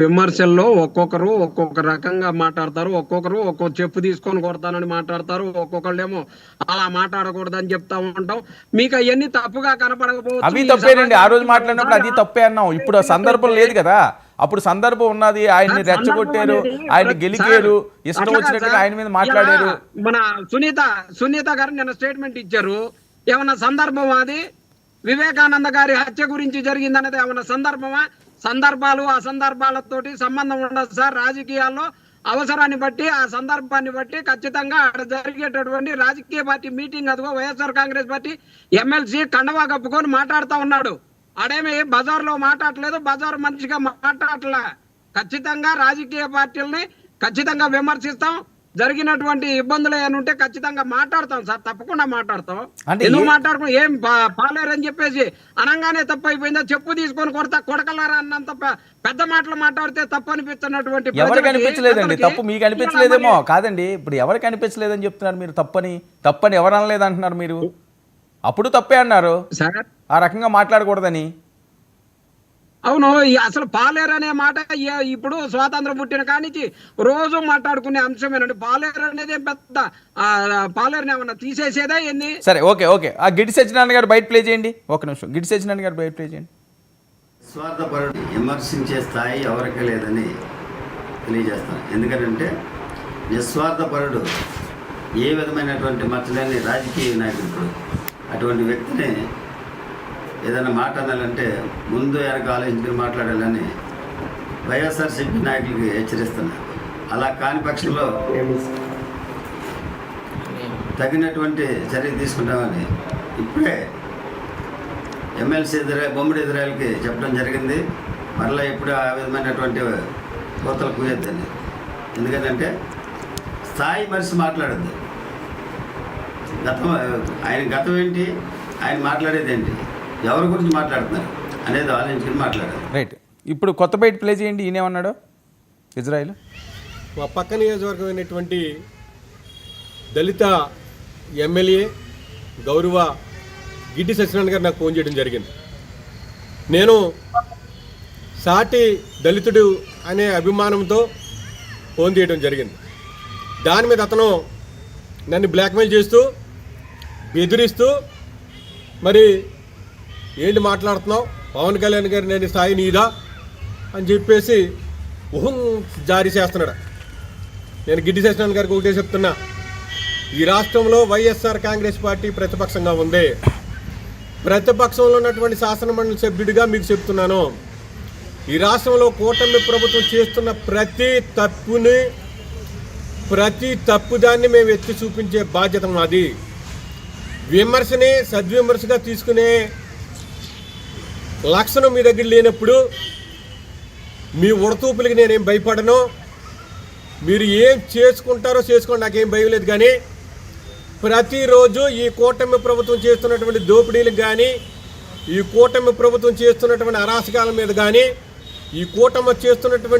విమర్శల్లో ఒక్కొక్కరు ఒక్కొక్క రకంగా మాట్లాడతారు ఒక్కొక్కరు ఒక్కొక్క చెప్పు తీసుకొని కొడతానని మాట్లాడతారు ఒక్కొక్కళ్ళేమో అలా మాట్లాడకూడదని చెప్తా ఉంటాం. మీకు అవన్నీ తప్పుగా కనపడకపోవచ్చు. అవి తప్పేనండి. ఆ రోజు మాట్లాడినప్పుడు అది తప్పే అన్నాం. ఇప్పుడు సందర్భం లేదు కదా. అప్పుడు సందర్భం ఉన్నది ఆయన్ని రెచ్చగొట్టారు ఆయన గెలికారు సార్, ఇష్టం వచ్చినట్టుగా. ఆయన మీద మాట్లాడారు. మన సునీత సునీత గారు నిన్న స్టేట్మెంట్ ఇచ్చారు. ఏమన్నా సందర్భం అది? వివేకానంద గారి హత్య గురించి జరిగిందనేది ఏమన్నా సందర్భమా? సందర్భాలు ఆ సందర్భాలతోటి సంబంధం ఉండదు సార్. రాజకీయాల్లో అవసరాన్ని బట్టి ఆ సందర్భాన్ని బట్టి ఖచ్చితంగా అక్కడ జరిగేటటువంటి రాజకీయ పార్టీ మీటింగ్ అదిగో వైఎస్ఆర్ కాంగ్రెస్ పార్టీ ఎమ్మెల్సీ కండవా కప్పుకొని మాట్లాడుతూ ఉన్నాడు. ఆడేమి బజార్లో మాట్లాడలేదు బజార్ మనిషిగా మాట్లాడలే ఖచ్చితంగా రాజకీయ పార్టీలని ఖచ్చితంగా విమర్శిస్తాం. జరిగినటువంటి ఇబ్బందులు ఏమైనా ఉంటే ఖచ్చితంగా మాట్లాడతాం సార్ తప్పకుండా మాట్లాడతాం. ఎందుకు ఏ- మాట్లాడుకుని ఏం పాలేరని చెప్పేసి అనగానే తప్పు అయిపోయిందా చెప్పు తీసుకొని కొడతా కొడకలారా అన్నంత పెద్ద మాటలు మాట్లాడితే తప్పు అనిపిస్తున్నటువంటి ఎవరికి అనిపించలేదండి? తప్పు మీకు అనిపించలేదేమో. కాదండి ఇప్పుడు ఎవరికి అనిపించలేదని చెప్తున్నారు మీరు? తప్పని తప్పని ఎవరు అనలేదు అంటున్నారు మీరు అప్పుడు తప్పే అన్నారు. సార్? ఆ రకంగా మాట్లాడకూడదని. అవును ఈ అసలు పాలేరు అనే మాట ఇప్పుడు స్వాతంత్రం పుట్టిన కానించి రోజు మాట్లాడుకునే అంశమేనండి పాలేరు అనేది పెద్ద ఆ, పాలేరుని ఏమన్నా తీసేసేదా ఏంది సరే ఓకే ఓకే. ఆ గిడి సత్యనారాయణ గారు బయట ప్లే చేయండి. ఒక నిమిషం. గిడి సత్యనారాయణ గారు బయట ప్లే చేయండి. స్వార్థపరుడు విమర్శించే స్థాయి ఎవరికి లేదని తెలియజేస్తాను. ఎందుకంటే నిస్వార్థపరుడు ఏ విధమైనటువంటి మచ్చలేని రాజకీయ నాయకుడు అటువంటి వ్యక్తిని ఏదైనా మాట అనాలంటే ముందు వెనక ఆలోచించుకుని మాట్లాడాలని వైఎస్ఆర్సీపీ నాయకులకి హెచ్చరిస్తున్నారు అలా కాని పక్షంలో తగినటువంటి చర్య తీసుకుంటామని ఇప్పుడే ఎమ్మెల్సీ ఎదురా బొమ్మడి ఎదురాలకి చెప్పడం జరిగింది. మరలా ఎప్పుడు ఆ విధమైనటువంటి కోతలు కూయొద్దని. ఎందుకంటే స్థాయి మనిషి మాట్లాడద్దు. గతం ఆయన గతం ఏంటి? ఆయన మాట్లాడేది ఏంటి? ఎవరి గురించి మాట్లాడుతున్నారు? అనేది ఆలోచించుకుని మాట్లాడాలి. రైట్ ఇప్పుడు కొత్త బయట ప్లే చేయండి ఈయనేమన్నాడు ఇజ్రాయిల్? మా పక్క నియోజకవర్గమైనటువంటి దళిత ఎమ్మెల్యే గౌరవ గిడ్డి సత్యనారాయణ గారు నాకు ఫోన్ చేయడం జరిగింది. నేను సాటి దళితుడు అనే అభిమానంతో ఫోన్ చేయడం జరిగింది. దాని మీద అతను నన్ను బ్లాక్మెయిల్ చేస్తూ బెదిరిస్తూ మరి ఏంటి మాట్లాడుతున్నావు? పవన్ కళ్యాణ్ గారి నేను స్థాయి నీదా? అని చెప్పేసి ఊహం జారీ చేస్తున్నాడు. నేను గిడ్డి సత్యనారాయణ గారికి ఒకటే చెప్తున్నా. ఈ రాష్ట్రంలో వైఎస్ఆర్ కాంగ్రెస్ పార్టీ ప్రతిపక్షంగా ఉంది. ప్రతిపక్షంలో ఉన్నటువంటి శాసనమండలి సభ్యుడిగా మీకు చెప్తున్నాను. ఈ రాష్ట్రంలో కూటమి ప్రభుత్వం చేస్తున్న ప్రతి తప్పుని ప్రతి తప్పుదాన్ని మేము ఎత్తి చూపించే బాధ్యత మాది. విమర్శని సద్విమర్శగా తీసుకునే లక్షణం మీ దగ్గర లేనప్పుడు మీ ఉడతూపులకి నేనేం భయపడను. మీరు ఏం చేసుకుంటారో చేసుకోండి నాకేం భయం లేదు. కానీ ప్రతిరోజు ఈ కూటమి ప్రభుత్వం చేస్తున్నటువంటి దోపిడీలకు కానీ ఈ కూటమి ప్రభుత్వం చేస్తున్నటువంటి అరాచకాల మీద కానీ ఈ కూటమి చేస్తున్నటువంటి